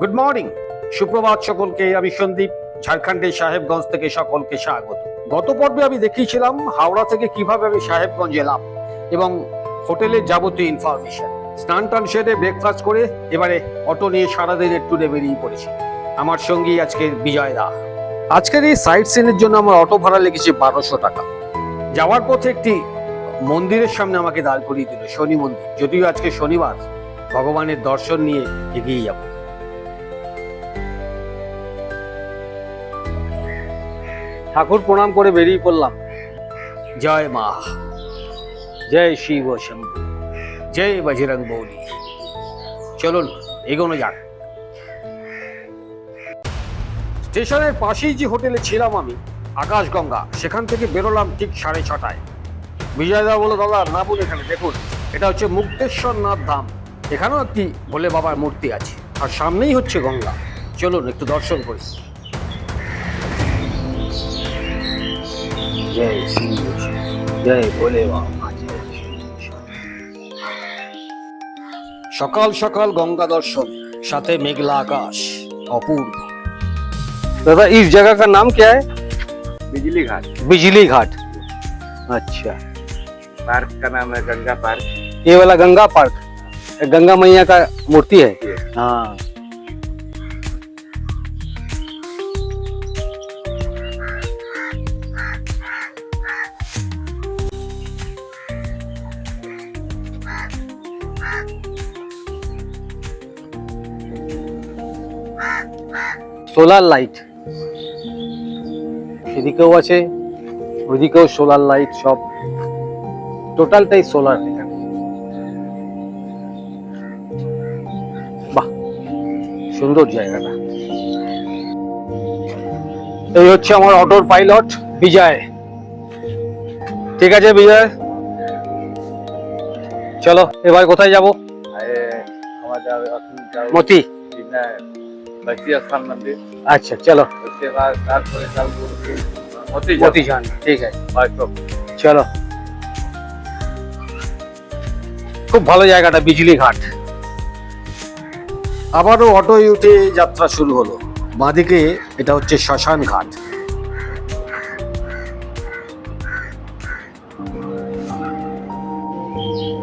Good morning সুপ্রভাত সকলকে, আমি সন্দীপ ঝাড়খণ্ডের সাহেবগঞ্জ থেকে সকলকে স্বাগত। গত পর্বে আমি দেখিয়েছিলাম হাওড়া থেকে কীভাবে আমি সাহেবগঞ্জ এলাম এবং হোটেলের যাবতীয় ইনফরমেশন স্নান টান সেরে ব্রেকফাস্ট করে এবারে অটো নিয়ে সারাদিনের ট্যুরে বেরিয়ে পড়েছি। আমার সঙ্গী আজকের বিজয় দা। আজকের এই সাইট সিনের জন্য আমার অটো ভাড়া লেগেছে বারোশো টাকা। যাওয়ার পথে একটি মন্দিরের সামনে আমাকে দাঁড় করিয়ে দিল, শনি মন্দির। যদিও আজকে শনিবার, ভগবানের দর্শন নিয়ে এগিয়ে যাব। ঠাকুর প্রণাম করে বেরিয়ে পড়লাম। জয় মা। জয় শিব শম্ভু। জয় বজরং বৌলি। চলুন এগোনো যাক। স্টেশনের পাশেই যে হোটেলে ছিলাম আমি আকাশগঙ্গা সেখান থেকে বেরোলাম ঠিক সাড়ে ছটায়। বিজয়দা বলো দাদা নামুন এখানে দেখুন এটা হচ্ছে মুক্তেশ্বর নাথ ধাম। এখানেও একটি ভোলে বাবার মূর্তি আছে আর সামনেই হচ্ছে গঙ্গা। চলুন একটু দর্শন করি। জয় শ্রী জয় ভোলে বাবা সকাল সকাল গঙ্গা দর্শন সাথে মেঘলা আকাশ অপূর্ব दादा इस जगह का नाम क्या है बिजली घाट बिजली घाट अच्छा पार्क का नाम है गंगा पार्क ये वाला गंगा पार्क ये गंगा मैया का मूर्ति है ये। हाँ সোলার লাইট। এদিকেও আছে ওইদিকেও সোলার লাইট সব। টোটালটাই সোলার বাহ সুন্দর জায়গাটা। এই হচ্ছে আমার অটোর পাইলট বিজয়। ঠিক আছে বিজয়? চলো এবার কোথায় যাব? মতি। बसी स्थान मंदिर আচ্ছা চলো उसके बाद सात बजे जाओ मोती মতি যান ঠিক আছে बाइक চলো খুব ভালো জায়গাটা বিজলি ঘাট আবারও অটোয় উঠে যাত্রা শুরু হলো বাঁদিকে এটা হচ্ছে শ্মশান ঘাট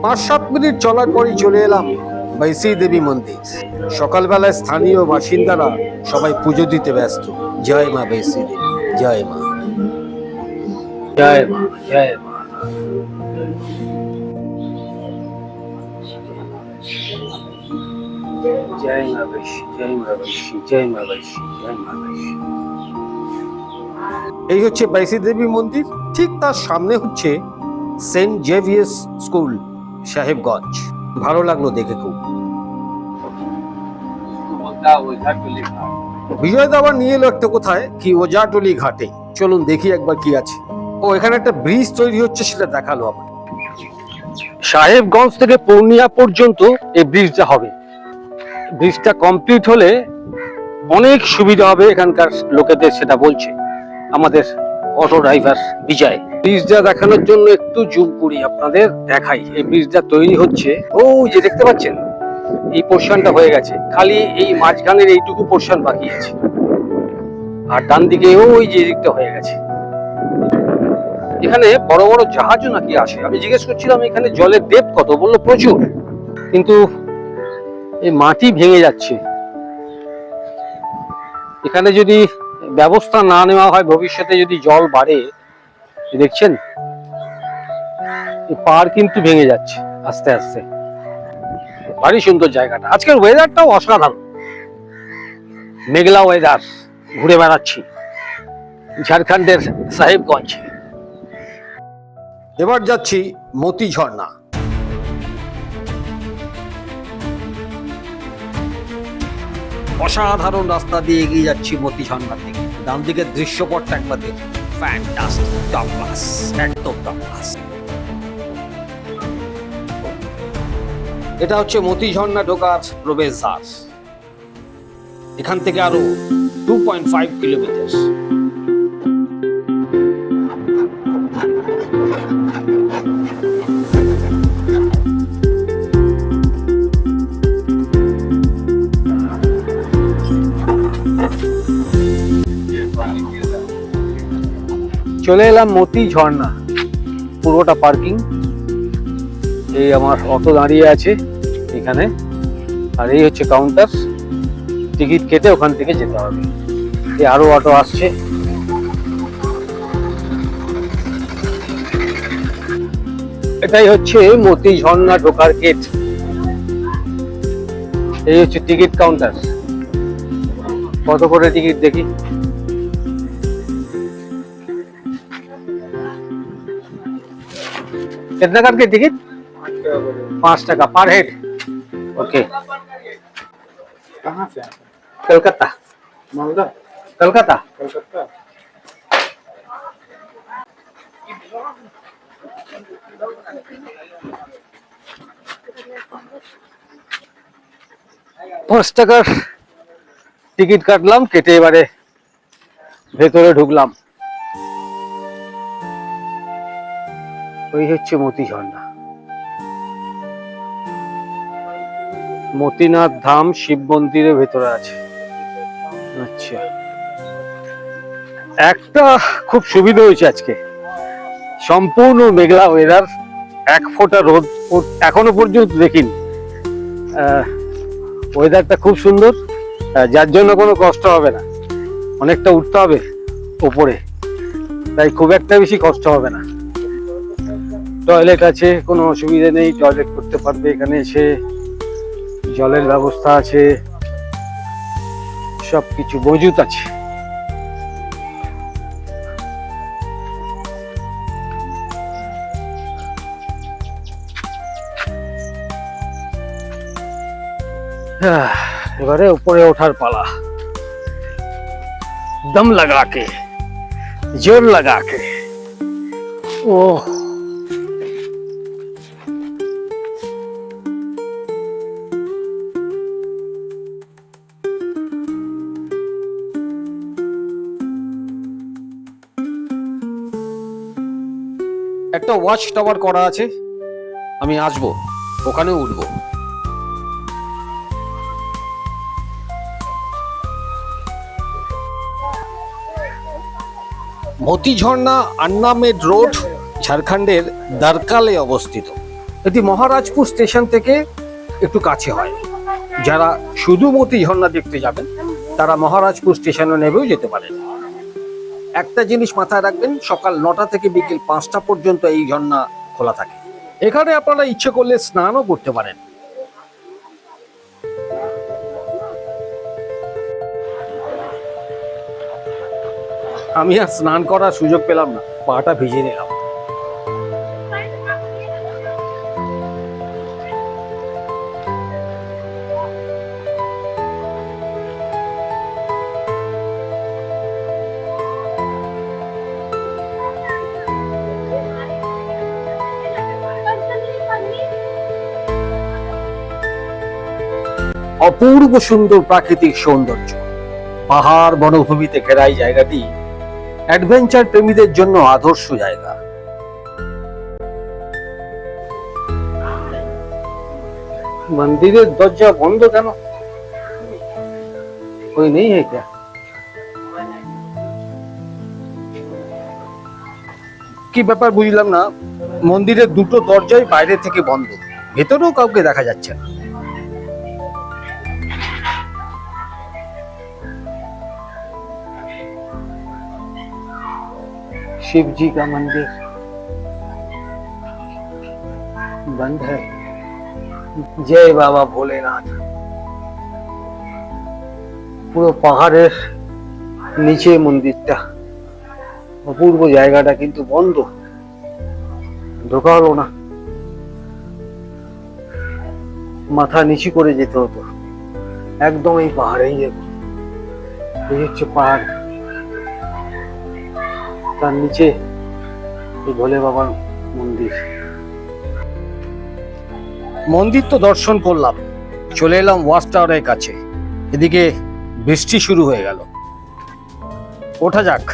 পাঁচ সাত মিনিট চলার পরই চলে এলাম বৈশী দেবী মন্দির। সকালবেলায় স্থানীয় বাসিন্দারা সবাই পুজো দিতে ব্যস্ত। জয় মা বৈশী দেবী জয় মা। জয় মা জয় মা। জয় মা বৈশী জয় মা বৈশী জয় মা বৈশী জয় মা বৈশী এই হচ্ছে বাইসি দেবী মন্দির। ঠিক তার সামনে হচ্ছে সেন্ট জেভিয়ার্স স্কুল সাহেবগঞ্জ। ভালো লাগল দেখে খুব। আবার নিয়ে এলো একটা কোথায়? কি ওজাটলি ঘাটে। চলুন দেখি একবার কি আছে। ও, এখানে একটা ব্রিজ তৈরি হচ্ছে, সেটা দেখাল আমার সাহেবগঞ্জ থেকে পূর্ণিয়া পর্যন্ত এই ব্রিজটা হবে। ব্রিজটা কমপ্লিট হলে অনেক সুবিধা হবে এখানকার লোকেদের, সেটা বলছে। আমাদের অটো ড্রাইভার বিজয়। ব্রিজটা দেখানোর জন্য একটু জুম করি আপনাদের দেখাই। এই ব্রিজটা তৈরি হচ্ছে ও যে দেখতে পাচ্ছেন? এই পোর্শনটা হয়ে গেছে। খালি এই মাঝখানের এইটুকু পোর্শন বাকি আছে। আর ডান দিকে ওই যে দিকটা হয়ে গেছে। এখানে বড় বড় জাহাজও নাকি আসে। আমি জিজ্ঞেস করছিলাম, এখানে জলের দেব কত? বলল প্রচুর। কিন্তু এই মাটি ভেঙে যাচ্ছে। এখানে যদি ব্যবস্থা না নেওয়া হয় ভবিষ্যতে যদি জল বাড়ে দেখছেন? এই পার কিন্তু ভেঙে যাচ্ছে আস্তে আস্তে। ভারী সুন্দর জায়গাটা। আজকের ওয়েদারটাও অসাধারণ। মেঘলা ওয়েদার ঘুরে বেড়াচ্ছি। ঝাড়খণ্ডের সাহেবগঞ্জ। এবার যাচ্ছি মতি ঝর্ণা। অসাধারণ রাস্তা দিয়ে এগিয়ে যাচ্ছি মতি ঝর্ণার দিকে। ডান দিকের দৃশ্যপটটা একবার দেখুন ফ্যান্টাস্টিক টপ ক্লাস একদম টপ ক্লাস এটা হচ্ছে মতি ঝর্ণা ঢোকার প্রবেশদ্বার। এখান থেকে আরও টু পয়েন্ট ফাইভ কিলোমিটার চলে এলাম মতি ঝর্ণা। পুরোটা পার্কিং এই আমার অটো দাঁড়িয়ে আছে এখানে। আর এই হচ্ছে কাউন্টার টিকিট কেটে ওখান থেকে যেতে হবে। এই আরও অটো আসছে। এটাই হচ্ছে মতি ঝর্ণা ঢোকার গেট এই হচ্ছে টিকিট কাউন্টার কত করে টিকিট দেখি? कितना कर के टिकट पाँच टका पर हेड ओके कहाँ से कलकत्ता मालदा कलकत्ता कलकत्ता পাঁচ টাকার টিকিট কাটলাম কেটে এবারে ভেতরে ঢুকলাম ওই হচ্ছে মতি ঝর্ণা। মতিনাথ ধাম শিব মন্দিরের ভেতরে আছে। আচ্ছা। একটা খুব সুবিধা হয়েছে আজকে। সম্পূর্ণ মেঘলা ওয়েদার এক ফোঁটা রোদ এখনও পর্যন্ত দেখিনি। ওয়েদারটা খুব সুন্দর। যার জন্য কোনো কষ্ট হবে না। অনেকটা উঠতে হবে ওপরে। তাই খুব একটা বেশি কষ্ট হবে না। টয়লেট আছে, কোনো অসুবিধে নেই, টয়লেট করতে পারবে এখানে এসে। জলের ব্যবস্থা আছে সব কিছু মজুত আছে। এবারে উপরে ওঠার পালা। দম লাগাকে, জোর লাগাকে। ও একটা ওয়াচ টাওয়ার করা আছে। আমি আসব ওখানে উঠবো। মতি ঝর্ণা আন্নামেড রোড, ঝাড়খণ্ডের দারকালে অবস্থিত। এটি মহারাজপুর স্টেশন থেকে একটু কাছে হয়। যারা শুধু মতি ঝর্ণা দেখতে যাবেন, তারা মহারাজপুর স্টেশনে নেবেও যেতে পারেন। একটা জিনিস মাথায় রাখবেন, সকাল নটা থেকে বিকেল পাঁচটা পর্যন্ত এই ঝর্ণা খোলা থাকে। এখানে আপনারা ইচ্ছে করলে স্নানও করতে পারেন। আমি আর স্নান করার সুযোগ পেলাম না, পাটা ভিজিয়ে নিলাম। অপূর্ব সুন্দর প্রাকৃতিক সৌন্দর্য পাহাড় বনভূমিতে ঘেরা এই জায়গাটি অ্যাডভেঞ্চার প্রেমীদের জন্য আদর্শ জায়গা मंदिर दरजा बंद কেন कोई नहीं है क्या কি ব্যাপার বুঝলাম না মন্দিরের দুটো দরজাই বাইরে থেকে বন্ধ ভেতরেও কাউকে দেখা যাচ্ছে না शिव जी का मंदिर बंद है जय बाबा भोलेनाथ পুরো পাহাড়ের নিচে মন্দিরটা অপূর্ব জায়গাটা কিন্তু বন্ধ ঢোকা হলো না মাথা নিচু করে যেতে হতো একদম এই পাহাড়েই যাবো এই হচ্ছে পাহাড় তার নিচে এই ভোলে বাবার মন্দির। মন্দির তো দর্শন করলাম, চলে এলাম ওয়াচ টাওয়ারের কাছে। এদিকে বৃষ্টি শুরু হয়ে গেল। ওঠা যাক,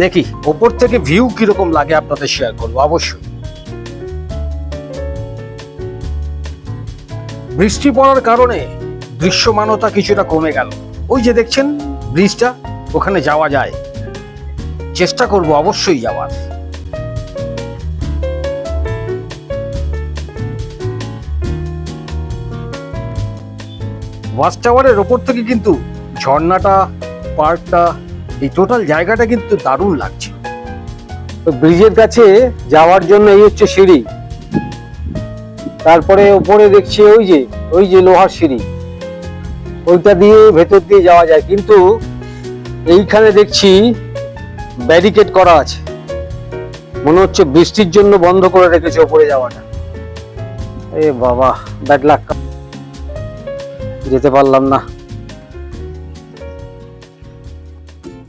দেখি ওপর থেকে ভিউ কীরকম লাগে আপনাদের শেয়ার করব, অবশ্যই। বৃষ্টি পড়ার কারণে দৃশ্যমানতা কিছুটা কমে গেল। ওই যে দেখছেন, ব্রিজটা, ওখানে যাওয়া যায়। চেষ্টা করব অবশ্যই যাওয়ার। ওয়াচ টাওয়ারের ওপর থেকে কিন্তু ঝর্ণাটা, পার্কটা, এই টোটাল জায়গাটা কিন্তু দারুণ লাগছে। তো ব্রিজের কাছে যাওয়ার জন্য এই হচ্ছে সিঁড়ি। তারপরে ওপরে দেখছি ওই যে ওই যে লোহার সিঁড়ি। ওইটা দিয়ে ভেতর দিয়ে যাওয়া যায়। কিন্তু এইখানে দেখছি ব্যারিকেড করা আছে। মনে হচ্ছে বৃষ্টির জন্য বন্ধ করে রেখেছে উপরে যাওয়াটা। এ বাবা ব্যাড লাক যেতে পারলাম না।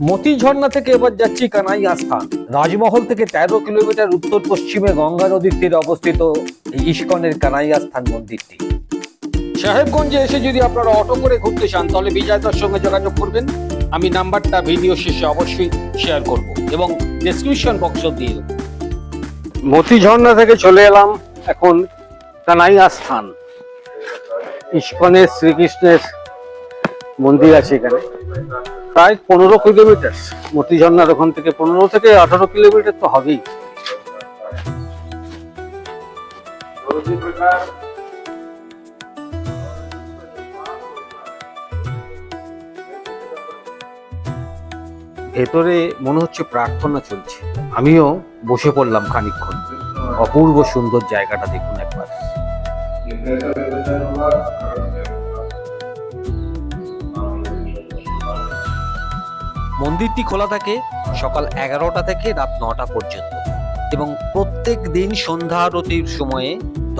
মতি ঝর্ণা থেকে এবার যাচ্ছি কানাই আস্থান রাজমহল থেকে তেরো কিলোমিটার উত্তর পশ্চিমে গঙ্গা নদীর তীরে অবস্থিত ইস্কনের কানাই আস্থান মন্দিরটি। সাহেবগঞ্জে এসে যদি আপনারা অটো করে ঘুরতে চান, তাহলে বিজয়দার সঙ্গে যোগাযোগ করবেন। আমি নাম্বারটা ভিডিও শেষে অবশ্যই শেয়ার করব এবং ডেসক্রিপশন বক্সও দিয়ে দেবো। মতি ঝর্ণা থেকে চলে এলাম এখন কানাই আস্থান ইস্কনের শ্রীকৃষ্ণের মন্দির আছে এখানে। প্রায় পনেরো কিলোমিটার। মতি ঝর্ণার ওখান থেকে পনেরো থেকে আঠারো কিলোমিটার তো হবেই। ভেতরে মনে হচ্ছে প্রার্থনা চলছে। আমিও বসে পড়লাম খানিকক্ষণ। অপূর্ব সুন্দর জায়গাটা দেখুন একবার। মন্দিরটি খোলা থাকে সকাল এগারোটা থেকে রাত নটা পর্যন্ত এবং প্রত্যেক দিন সন্ধ্যা আরতির সময়ে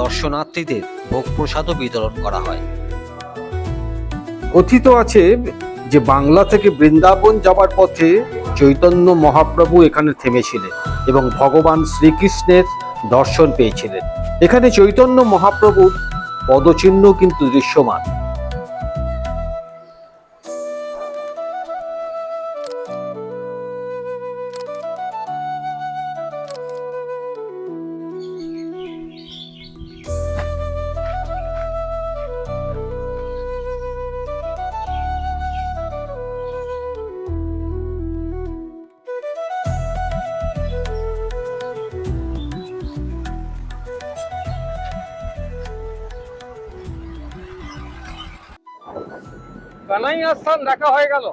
দর্শনার্থীদের ভোগ প্রসাদও বিতরণ করা হয়। কথিত আছে যে বাংলা থেকে বৃন্দাবন যাবার পথে চৈতন্য মহাপ্রভু এখানে থেমেছিলেন এবং ভগবান শ্রীকৃষ্ণের দর্শন পেয়েছিলেন। এখানে চৈতন্য মহাপ্রভুর পদচিহ্ন কিন্তু দৃশ্যমান। দেখা হয়ে গেল।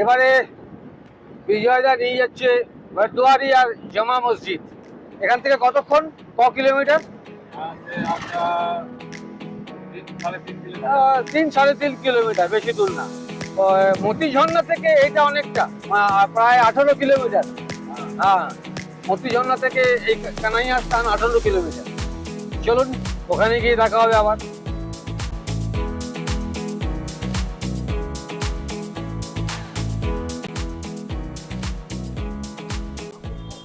এবারে বিজয়দা নিয়ে যাচ্ছে বরদুয়ারি আর জামা মসজিদ। এখান থেকে কতক্ষণ? ক কিলোমিটার? তিন সাড়ে তিন কিলোমিটার, বেশি দূর না। মতি ঝর্ণা থেকে এইটা অনেকটা প্রায় আঠারো কিলোমিটার। হ্যাঁ মতি ঝর্ণা থেকে এই কানাইয়া স্থান আঠারো কিলোমিটার। চলুন, ওখানে গিয়ে দেখা হবে আবার।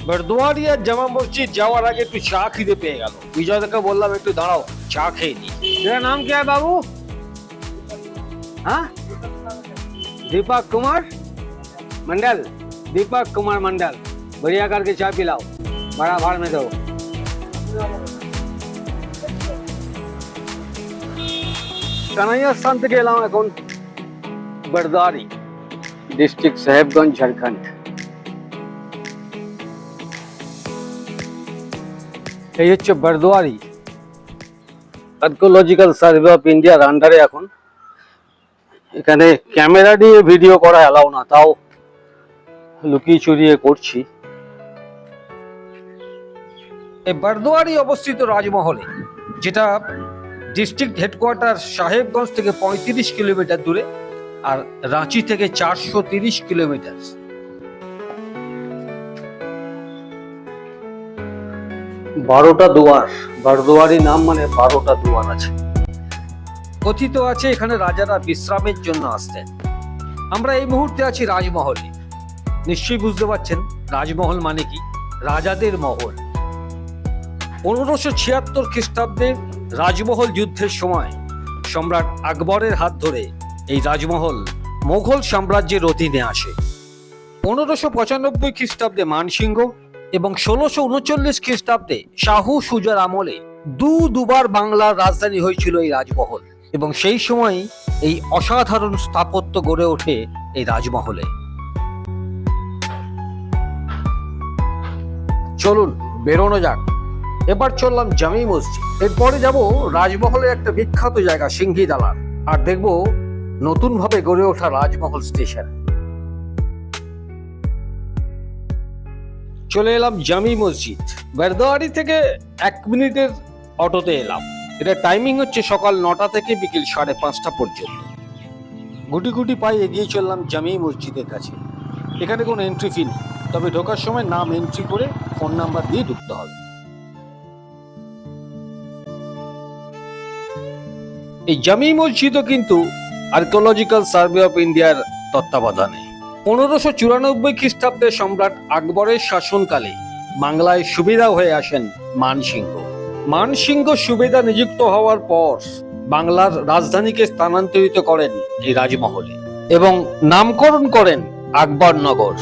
বরদুয়ারি আর জামা মসজিদ যাওয়ার আগে একটু চা খিদে পেয়ে গেল বিজয়দাকে বললাম একটু দাঁড়াও চা খেয়ে নি तेरा नाम क्या है बाबू हाँ दीपक कुमार मंडल दीपक कुमार मंडल बढ़िया करके चाय पिलाओ बड़ा भाड़ में दो কানাইয়া স্থান থেকে এলাম এখন বরদারি ডিস্ট্রিক্ট এই হচ্ছে বরদোয়ারি। আর্কোলজিক্যাল সার্ভে অফ ইন্ডিয়ার আন্ডারে এখন। এখানে ক্যামেরা দিয়ে ভিডিও করা অ্যালাউ না তাও লুকিয়ে চুরিয়ে করছি। এই বরদুয়ারি অবস্থিত রাজমহলে যেটা ডিস্ট্রিক্ট হেডকোয়ার্টার সাহেবগঞ্জ থেকে পঁয়ত্রিশ কিলোমিটার দূরে আর রাঁচি থেকে চারশো তিরিশ কিলোমিটার। বারোটা দুয়ার। বারদুয়ারি নাম মানে বারোটা দুয়ার আছে। কথিত আছে এখানে রাজারা বিশ্রামের জন্য আসতেন। আমরা এই মুহূর্তে আছি রাজমহলে। নিশ্চয়ই বুঝতে পারছেন, রাজমহল মানে কি? রাজাদের মহল। পনেরোশো ছিয়াত্তর খ্রিস্টাব্দে রাজমহল যুদ্ধের সময় সম্রাট আকবরের হাত ধরে এই রাজমহল মোঘল সাম্রাজ্যের অধীনে আসে। পনেরোশো পঁচানব্বই খ্রিস্টাব্দে মানসিংহ এবং ষোলোশো উনচল্লিশ খ্রিস্টাব্দে শাহু সুজার আমলে দু দুবার বাংলার রাজধানী হয়েছিল এই রাজমহল এবং সেই সময় এই অসাধারণ স্থাপত্য গড়ে ওঠে এই রাজমহলে। চলুন, বেরোনো যাক। এবার চললাম জামি মসজিদ। এরপরে যাব রাজমহলের একটা বিখ্যাত জায়গা, সিংহি দালান। আর দেখব নতুনভাবে গড়ে ওঠা রাজমহল স্টেশন। চলে এলাম জামি মসজিদ। বেরদোয়ারি থেকে এক মিনিটের অটোতে এলাম। এটা টাইমিং হচ্ছে সকাল নটা থেকে বিকেল সাড়ে পাঁচটা পর্যন্ত। গুটি গুটি পায়ে এগিয়ে চললাম জামি মসজিদের কাছে। এখানে কোনো এন্ট্রি ফি নেই। তবে ঢোকার সময় নাম এন্ট্রি করে ফোন নাম্বার দিয়ে ঢুকতে হবে। এই জামি মসজিদও কিন্তু আর্কিওলজিক্যাল সার্ভে অফ ইন্ডিয়ার তত্ত্বাবধানে। পনেরোশো চুরানব্বই খ্রিস্টাব্দে সম্রাট আকবরের শাসনকালে বাংলায় সুবিধা হয়ে আসেন মানসিংহ। মানসিংহ সুবিধা নিযুক্ত হওয়ার পর বাংলার রাজধানীকে স্থানান্তরিত করেন এই রাজমহলে এবং নামকরণ করেন আকবরনগর।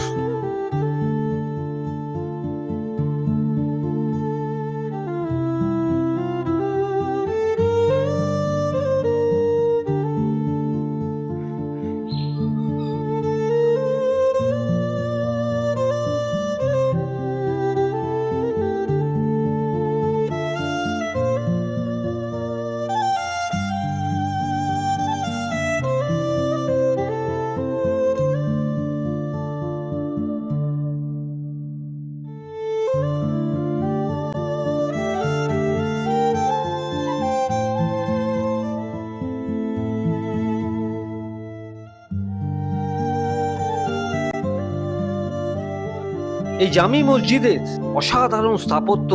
এই জামি মসজিদের অসাধারণ স্থাপত্য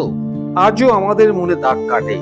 আজও আমাদের মনে দাগ কাটে।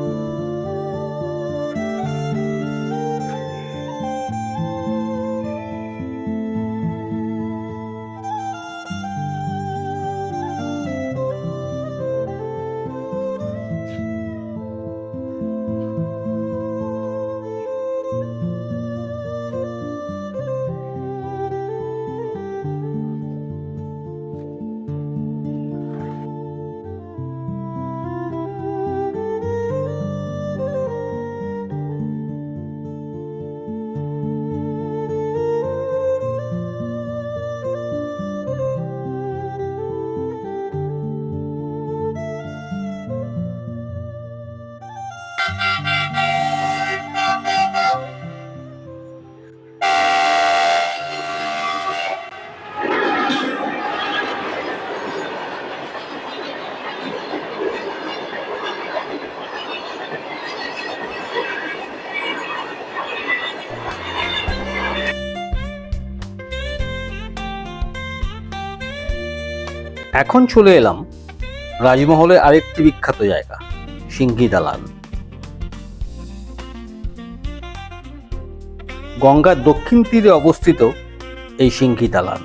এখন চলে এলাম রাজমহলের আরেকটি বিখ্যাত জায়গা, সিংহি দালান। গঙ্গার দক্ষিণ তীরে অবস্থিত এই সিংহি দালান।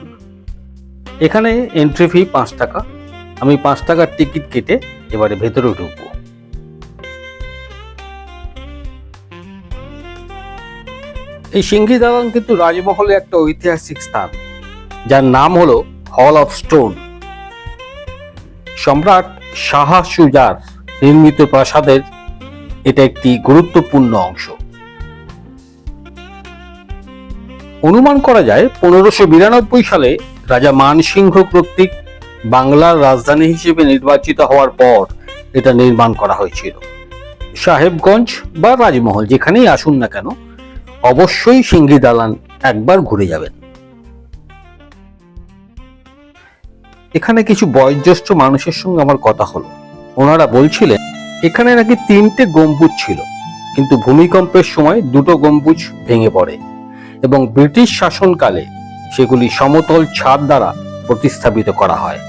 এখানে এন্ট্রি ফি পাঁচ টাকা। আমি পাঁচ টাকার টিকিট কেটে এবারে ভেতরে ঢুকবো। এই সিংহি দালান কিন্তু রাজমহলে একটা ঐতিহাসিক স্থান, যার নাম হলো হল অফ স্টোন সম্রাট শাহ সুজার নির্মিত প্রাসাদের এটা একটি গুরুত্বপূর্ণ অংশ। অনুমান করা যায় পনেরোশো বিরানব্বই সালে রাজা মানসিংহ কর্তৃক বাংলার রাজধানী হিসেবে নির্বাচিত হওয়ার পর এটা নির্মাণ করা হয়েছিল। সাহেবগঞ্জ বা রাজমহল যেখানেই আসুন না কেন, অবশ্যই সিংহি দালান একবার ঘুরে যাবেন। এখানে কিছু বয়োজ্যেষ্ঠ মানুষের সঙ্গে আমার কথা হলো। ওনারা বলছিলেন, এখানে নাকি তিনটে গম্বুজ ছিল, কিন্তু ভূমিকম্পের সময় দুটো গম্বুজ ভেঙে পড়ে এবং ব্রিটিশ শাসনকালে সেগুলি সমতল ছাদ দ্বারা প্রতিস্থাপিত করা হয়।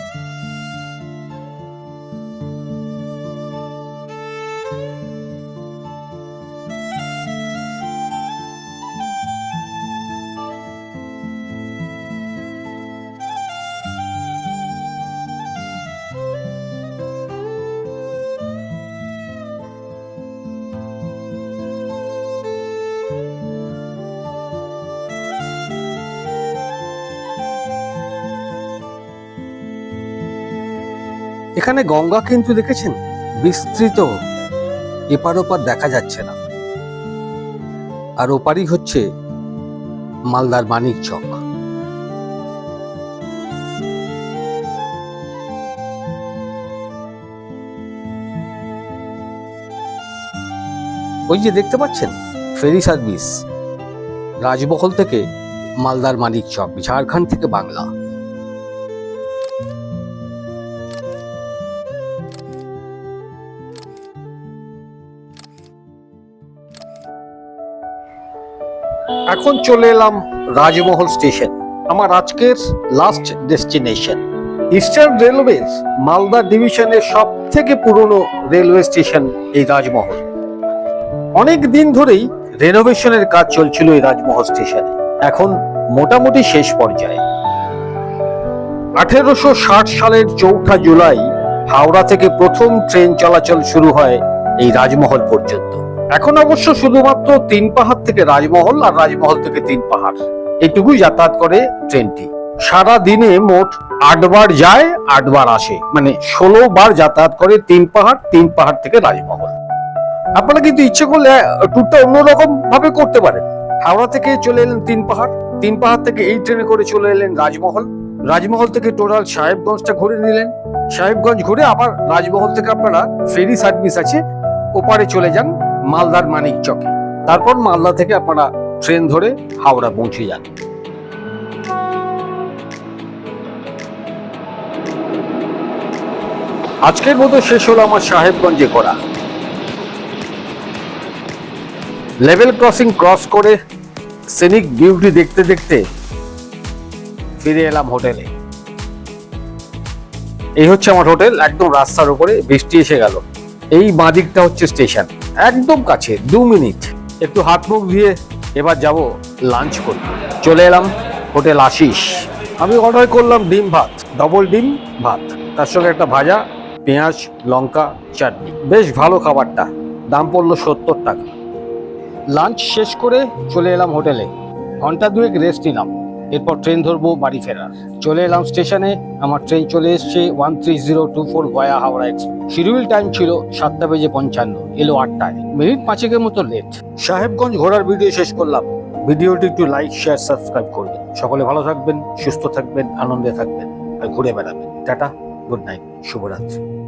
এখানে গঙ্গা কিন্তু দেখেছেন? বিস্তৃত। এপার ওপার দেখা যাচ্ছে না। আর ওপারই হচ্ছে মালদার মানিক চক। ওই যে দেখতে পাচ্ছেন? Ferry service. রাজবহল থেকে মালদার মানিক চক, ঝাড়খণ্ড থেকে বাংলা। এখন চলে এলাম রাজমহল স্টেশন, আমার আজকের লাস্ট ডেস্টিনেশন ইস্টার্ন রেলওয়ের মালদা ডিভিশনের সব থেকে পুরনো রেলওয়ে স্টেশন এই রাজমহল। অনেক দিন ধরেই রেনোভেশনের কাজ চলছিল এই রাজমহল স্টেশনে এখন মোটামুটি শেষ পর্যায়ে। আঠেরোশো ষাট সালের চৌঠা জুলাই হাওড়া থেকে প্রথম ট্রেন চলাচল শুরু হয় এই রাজমহল পর্যন্ত। এখন অবশ্য শুধুমাত্র তিন পাহাড় থেকে রাজমহল আর রাজমহল থেকে তিন পাহাড়। এইটুকুই যাতায়াত করে ট্রেনটি। সারা দিনে মোট আটবার যায়, আটবার আসে। মানে ষোলো বার যাতায়াত করে তিন পাহাড় তিন পাহাড় থেকে রাজমহল। আপনারা কিন্তু ইচ্ছে করলে ট্যুরটা অন্যরকম ভাবে করতে পারেন। হাওড়া থেকে চলে এলেন তিন পাহাড় তিন পাহাড় থেকে এই ট্রেনে করে চলে এলেন রাজমহল। রাজমহল থেকে টোটাল সাহেবগঞ্জটা ঘুরে নিলেন। সাহেবগঞ্জ ঘুরে আবার রাজমহল থেকে আপনারা ফেরি সার্ভিস আছে, ওপারে চলে যান। মালদার মানিক চকে। তারপর মালদা থেকে আপনারা ট্রেন ধরে হাওড়া পৌঁছে যান। আজকের মতো শেষ হলো আমার সাহেবগঞ্জে করা। লেভেল ক্রসিং ক্রস করে সিনিক বিউটি দেখতে দেখতে ফিরে এলাম হোটেলে। এই হচ্ছে আমার হোটেল, একদম রাস্তার উপরে বৃষ্টি এসে গেল। এই বাঁদিকটা হচ্ছে স্টেশন। একদম কাছে, দু মিনিট। একটু হাত মুখ দিয়ে এবার যাব লাঞ্চ করতে। চলে এলাম হোটেল আশিস। আমি অর্ডার করলাম ডিম ভাত ডবল ডিম ভাত। তার সঙ্গে একটা ভাজা, পেঁয়াজ, লঙ্কা, চাটনি। বেশ ভালো খাবারটা। দাম পড়ল সত্তর টাকা। লাঞ্চ শেষ করে চলে এলাম হোটেলে। ঘণ্টা দুয়েক রেস্ট নিলাম। এরপর ট্রেন ধরবো, বাড়ি ফেরার। চলে এলাম স্টেশনে, আমার ট্রেন চলে এসছে one three zero two four Gaya Howrah express schedule time ছিল সাতটা বেজে পঞ্চান্ন, এলো আটটায়। মিনিট পাঁচেকের মতো লেট সাহেবগঞ্জ ঘোরার ভিডিও শেষ করলাম। ভিডিওটি একটু লাইক শেয়ার সাবস্ক্রাইব করবেন। সকলে ভালো থাকবেন, সুস্থ থাকবেন, আনন্দে থাকবেন, আর ঘুরে বেড়াবেন। টাটা গুড নাইট শুভরাত্রি।